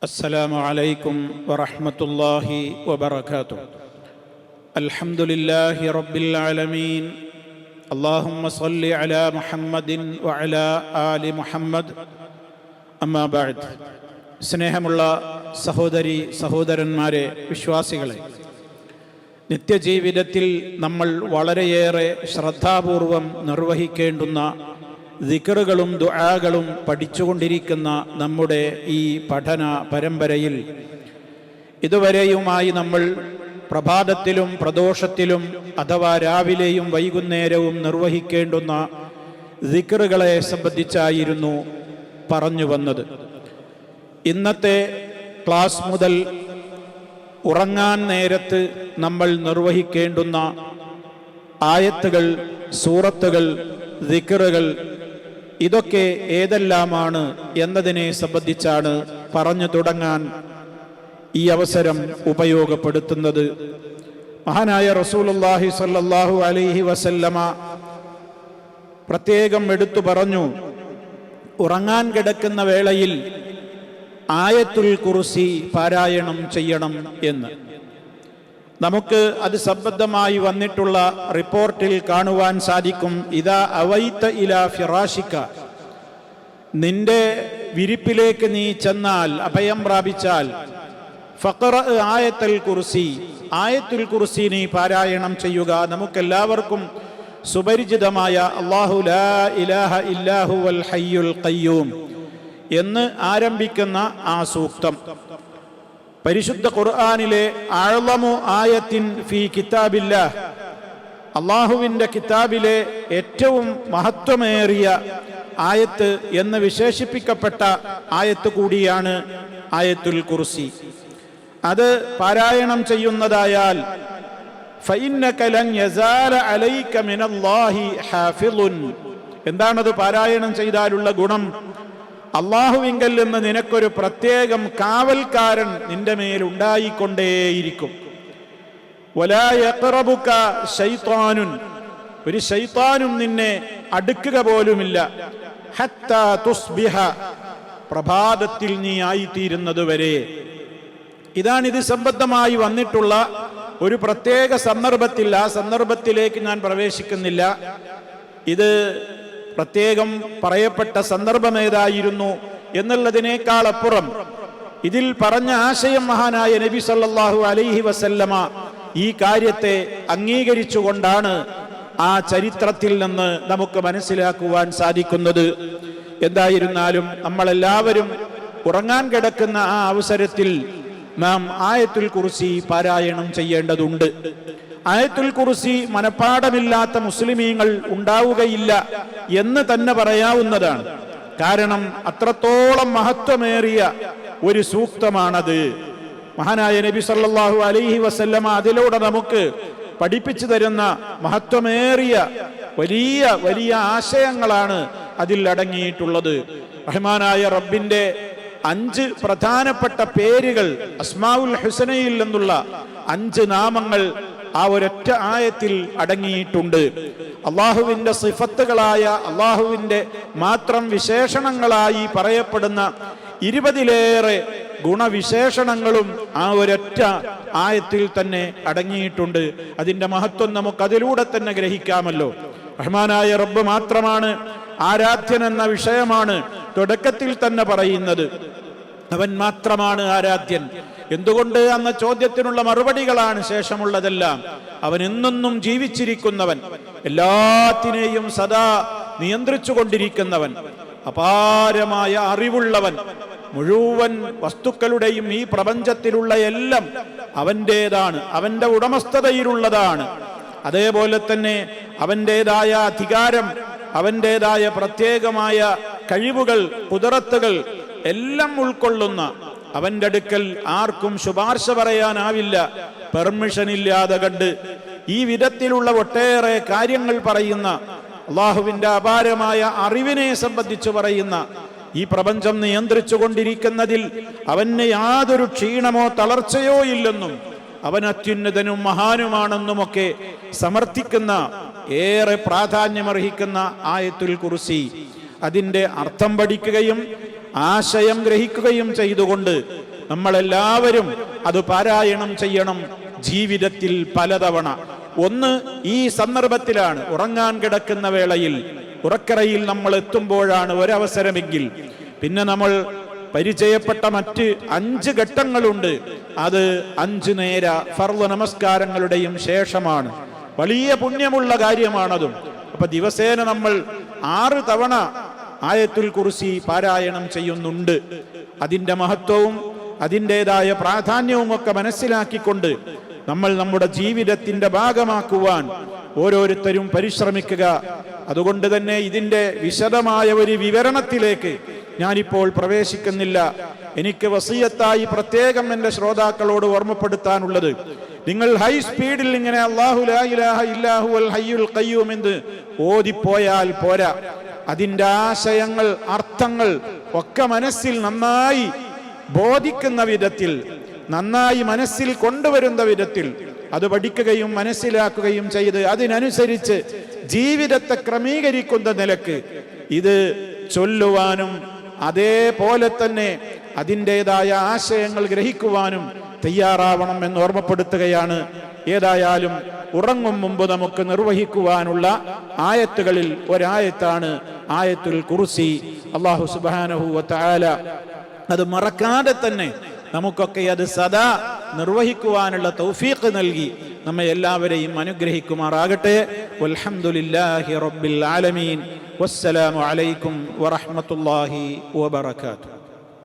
السلام عليكم ورحمة الله وبركاته الحمد لله رب العالمين اللهم صل على محمد وعلى آل محمد أما بعد സ്നേഹമുള്ള സഹോദരി സഹോദരന്മാരെ വിശ്വാസികളെ നിത്യജീവിതത്തിൽ നമ്മൾ വളരെയേറെ ശ്രദ്ധാപൂർവം നിർവഹിക്കേണ്ടുന്ന ദിക്കറുകളും ദുആകളും പഠിച്ചുകൊണ്ടിരിക്കുന്ന നമ്മുടെ ഈ പഠന പരമ്പരയിൽ ഇതുവരെയുമായി നമ്മൾ പ്രഭാതത്തിലും പ്രദോഷത്തിലും അഥവാ രാവിലെയും വൈകുന്നേരവും നിർവഹിക്കേണ്ടുന്ന ദിക്കറുകളെ സംബന്ധിച്ചായിരുന്നു പറഞ്ഞു വന്നത്. ഇന്നത്തെ ക്ലാസ് മുതൽ ഉറങ്ങാൻ നേരത്ത് നമ്മൾ നിർവഹിക്കേണ്ടുന്ന ആയത്തുകൾ സൂറത്തുകൾ ദിക്കറുകൾ ഇതൊക്കെ ഏതെല്ലാമാണ് എന്നതിനെ സംബന്ധിച്ചാണ് പറഞ്ഞു തുടങ്ങാൻ ഈ അവസരം ഉപയോഗപ്പെടുത്തുന്നത്. മഹാനായ റസൂലുള്ളാഹി സല്ലാഹു അലൈഹി വസല്ലമ പ്രത്യേകം എടുത്തു പറഞ്ഞു ഉറങ്ങാൻ കിടക്കുന്ന വേളയിൽ ആയത്തുൽ കുറിസി പാരായണം ചെയ്യണം എന്ന്. നമുക്ക് അത് സംബന്ധമായി വന്നിട്ടുള്ള റിപ്പോർട്ടിൽ കാണുവാൻ സാധിക്കും. ഇതാ അവൈത്ത ഇല ഫിറാഷിക്ക നിന്റെ വിരിപ്പിലേക്ക് നീ ചെന്നാൽ അഭയം പ്രാപിച്ചാൽ ഫഖറ ആയത്തൽ കുർസി. ആയത്തുൽ കുർസി നീ പാരായണം ചെയ്യുക. നമുക്കെല്ലാവർക്കും സുപരിചിതമായ അള്ളാഹു ലാ ഇലാഹ ഇല്ലാഹു വൽ ഹയ്യുൽ ഖയ്യൂം എന്ന് ആരംഭിക്കുന്ന ആ സൂക്തം. പരിശുദ്ധ ഖുർആാനിലെ ആഴമു ആയത്തിൻ ഫി കിതാബില്ല. അള്ളാഹുവിന്റെ കിതാബിലെ ഏറ്റവും മഹത്വമേറിയ ആയത്ത് എന്ന് വിശേഷിപ്പിക്കപ്പെട്ട ആയത്ത് കൂടിയാണ് ആയത്തുൽ കുർസി. അത് പാരായണം ചെയ്യുന്നതായാൽ എന്താണത് പാരായണം ചെയ്താലുള്ള ഗുണം? അള്ളാഹുവിങ്കൽ നിന്ന് നിനക്കൊരു പ്രത്യേകം കാവൽക്കാരൻ നിന്റെ മേൽ ഉണ്ടായിക്കൊണ്ടേയിരിക്കും. ഒരു ശൈത്താനും നിന്നെ അടുക്കുക പോലുമില്ല. പ്രഭാതത്തിൽ നീ ആയിത്തീരുന്നത് വരെ. ഇതാണ് ഇത് സംബന്ധമായി വന്നിട്ടുള്ള ഒരു പ്രത്യേക സന്ദർഭത്തിൽ ആ സന്ദർഭത്തിലേക്ക് ഞാൻ പ്രവേശിക്കുന്നില്ല. ഇത് പ്രത്യേകം പറയപ്പെട്ട സന്ദർഭം ഏതായിരുന്നു എന്നുള്ളതിനേക്കാൾ അപ്പുറം. ഇതിൽ പറഞ്ഞ ആശയം മഹാനായ നബി സല്ലാഹു അലൈഹി വസല്ലമ ഈ കാര്യത്തെ അംഗീകരിച്ചുകൊണ്ടാണ് ആ ചരിത്രത്തിൽ നിന്ന് നമുക്ക് മനസ്സിലാക്കുവാൻ സാധിക്കുന്നത്. എന്തായിരുന്നാലും നമ്മളെല്ലാവരും ഉറങ്ങാൻ കിടക്കുന്ന ആ അവസരത്തിൽ നാം ആയത്തുൽ കുറിസി പാരായണം ചെയ്യേണ്ടതുണ്ട്. ആയത്തുൽ കുറിസി മനപ്പാടമില്ലാത്ത മുസ്ലിമീങ്ങൾ ഉണ്ടാവുകയില്ല എന്ന് തന്നെ പറയാവുന്നതാണ്. കാരണം അത്രത്തോളം മഹത്വമേറിയ ഒരു സൂക്തമാണത്. മഹാനായ നബി സല്ലാഹു അലൈഹി വസല്ലമ അതിലൂടെ നമുക്ക് പഠിപ്പിച്ചു തരുന്ന മഹത്വമേറിയ വലിയ വലിയ ആശയങ്ങളാണ് അതിൽ അടങ്ങിയിട്ടുള്ളത്. റഹ്മാനായ റബ്ബിന്റെ അഞ്ച് പ്രധാനപ്പെട്ട പേരുകൾ അസ്മാവുൽ ഹുസനയിൽ നിന്നുള്ള അഞ്ച് നാമങ്ങൾ ആ ഒരൊറ്റ ആയത്തിൽ അടങ്ങിയിട്ടുണ്ട്. അള്ളാഹുവിന്റെ സിഫത്തുകളായ അള്ളാഹുവിന്റെ മാത്രം വിശേഷണങ്ങളായി പറയപ്പെടുന്ന ഇരുപതിലേറെ ഗുണവിശേഷണങ്ങളും ആ ഒരൊറ്റ ആയത്തിൽ തന്നെ അടങ്ങിയിട്ടുണ്ട്. അതിന്റെ മഹത്വം നമുക്ക് അതിലൂടെ തന്നെ ഗ്രഹിക്കാമല്ലോ. റഹ്മാനായ റബ്ബ് മാത്രമാണ് ആരാധ്യൻ എന്ന വിഷയമാണ് തുടക്കത്തിൽ തന്നെ പറയുന്നത്. അവൻ മാത്രമാണ് ആരാധ്യൻ. എന്തുകൊണ്ട് എന്ന ചോദ്യത്തിനുള്ള മറുപടികളാണ് ശേഷമുള്ളതെല്ലാം? അവൻ എന്നെന്നും ജീവിച്ചിരിക്കുന്നവൻ എല്ലാത്തിനെയും സദാ നിയന്ത്രിച്ചു കൊണ്ടിരിക്കുന്നവൻ അപാരമായ അറിവുള്ളവൻ മുഴുവൻ വസ്തുക്കളുടെയും ഈ പ്രപഞ്ചത്തിലുള്ള എല്ലാം അവന്റേതാണ് അവന്റെ ഉടമസ്ഥതയിലുള്ളതാണ്. അതേപോലെ തന്നെ അവന്റെതായ അധികാരം അവന്റെതായ പ്രത്യേകമായ കഴിവുകൾ കുതിരത്തുകൾ എല്ലാം ഉൾക്കൊള്ളുന്ന അവന്റെ അടുക്കൽ ആർക്കും ശുപാർശ പറയാനാവില്ല. പെർമിഷൻ ഇല്ലാതെ കണ്ട് ഈ വിധത്തിലുള്ള ഒട്ടേറെ കാര്യങ്ങൾ പറയുന്ന അള്ളാഹുവിന്റെ അപാരമായ അറിവിനെ സംബന്ധിച്ച് പറയുന്ന ഈ പ്രപഞ്ചം നിയന്ത്രിച്ചു കൊണ്ടിരിക്കുന്നതിൽ അവന് യാതൊരു ക്ഷീണമോ തളർച്ചയോ ഇല്ലെന്നും അവൻ അത്യുന്നതനും മഹാനുമാണെന്നുമൊക്കെ സമർത്ഥിക്കുന്ന ഏറെ പ്രാധാന്യമർഹിക്കുന്ന ആയത്തുൽ കുറിസി അതിന്റെ അർത്ഥം പഠിക്കുകയും ആശയം ഗ്രഹിക്കുകയും ചെയ്തുകൊണ്ട് നമ്മളെല്ലാവരും അത് പാരായണം ചെയ്യണം ജീവിതത്തിൽ പലതവണ. ഒന്ന് ഈ സന്ദർഭത്തിലാണ് ഉറങ്ങാൻ കിടക്കുന്ന വേളയിൽ ഉറക്കറയിൽ നമ്മൾ എത്തുമ്പോഴാണ് ഒരവസരമെങ്കിൽ. പിന്നെ നമ്മൾ പരിചയപ്പെട്ട മറ്റ് അഞ്ച് ഘട്ടങ്ങളുണ്ട്. അത് അഞ്ച് നേര ഫർവ നമസ്കാരങ്ങളുടെയും ശേഷമാണ്. വലിയ പുണ്യമുള്ള കാര്യമാണതും. അപ്പൊ ദിവസേന നമ്മൾ ആറ് തവണ ആയത്തുൽ കുറിസി പാരായണം ചെയ്യുന്നുണ്ട്. അതിന്റെ മഹത്വവും അതിന്റെതായ പ്രാധാന്യവും ഒക്കെ മനസ്സിലാക്കിക്കൊണ്ട് നമ്മൾ നമ്മുടെ ജീവിതത്തിന്റെ ഭാഗമാക്കുവാൻ ഓരോരുത്തരും പരിശ്രമിക്കുക. അതുകൊണ്ട് തന്നെ ഇതിന്റെ വിശദമായ ഒരു വിവരണത്തിലേക്ക് ഞാനിപ്പോൾ പ്രവേശിക്കുന്നില്ല. എനിക്ക് വസീയത്തായി പ്രത്യേകം എന്റെ ശ്രോതാക്കളോട് ഓർമ്മപ്പെടുത്താനുള്ളത്. നിങ്ങൾ ഹൈ സ്പീഡിൽ ഇങ്ങനെ അള്ളാഹു ഇല്ലാഹു അൽ ഹയ്യുൽ ഖയ്യൂം എന്ന് ഓതിപ്പോയാൽ പോരാ. അതിന്റെ ആശയങ്ങൾ അർത്ഥങ്ങൾ ഒക്കെ മനസ്സിൽ നന്നായി ബോധിക്കുന്ന വിധത്തിൽ നന്നായി മനസ്സിൽ കൊണ്ടുവരുന്ന വിധത്തിൽ അത് പഠിക്കുകയും മനസ്സിലാക്കുകയും ചെയ്ത് അതിനനുസരിച്ച് ജീവിതത്തെ ക്രമീകരിക്കുന്ന നിലയ്ക്ക് ഇത് ചൊല്ലുവാനും അതേപോലെ തന്നെ അതിന്റെതായ ആശയങ്ങൾ ഗ്രഹിക്കുവാനും തയ്യാറാവണം എന്ന് ഓർമ്മപ്പെടുത്തുകയാണ്. ഏതായാലും ഉറങ്ങും മുമ്പ് നമുക്ക് നിർവഹിക്കുവാനുള്ള ആയത്തുകളിൽ ഒരായത്താണ് ആയത്തുൽ കുറുസി അള്ളാഹു സുബാനഹു വല അത് മറക്കാതെ തന്നെ നമുക്കൊക്കെ അത് സദാ നിർവഹിക്കുവാനുള്ള തൗഫീഖ് നൽകി നമ്മെ എല്ലാവരെയും അനുഗ്രഹിക്കുമാറാകട്ടെ. വൽഹംദുലില്ലാഹി റബ്ബിൽ ആലമീൻ. വസ്സലാമു അലൈക്കും വറഹ്മത്തുള്ളാഹി വബറകാതുഹു.